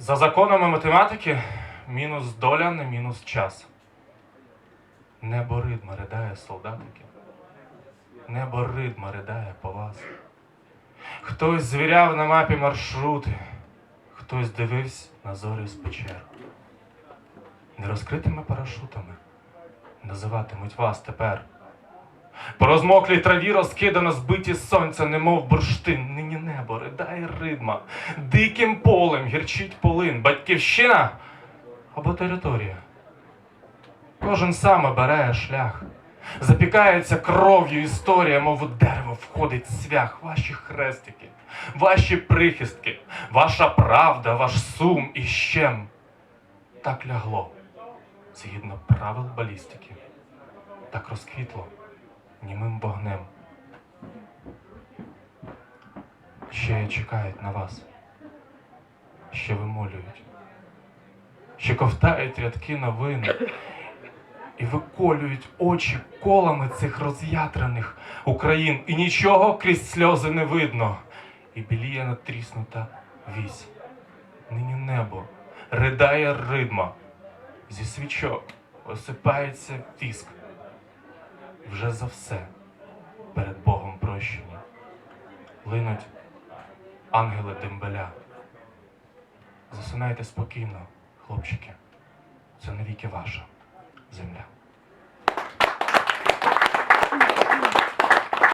За законами математики, мінус доля не мінус час. Небо ридма ридає солдатики. Небо ридма ридає по вас. Хтось звіряв на мапі маршрути, хтось дивився на зорі з печер. Нерозкритими парашутами називатимуть вас тепер. По розмоклій траві розкидано збиті сонця, немов бурштин. Нині небо ридає ридма, диким полем гірчить полин, батьківщина або територія. Кожен сам обирає шлях. Запікається кров'ю історія, мов у дерево входить свях, ваші хрестики, ваші прихистки, ваша правда, ваш сум і щем. Так лягло, згідно правил балістики, так розквітло німим вогнем. Ще чекають на вас, ще вимолюють, ще ковтають рядки новин і виколюють очі колами цих роз'ятрених Україн, і нічого крізь сльози не видно, і біліє натріснута вісь. Нині небо ридає ридма, зі свічок осипається віск. Вже за все перед Богом прощені. Линуть ангели дембеля. Засинайте спокійно, хлопчики. Це навіки ваша земля.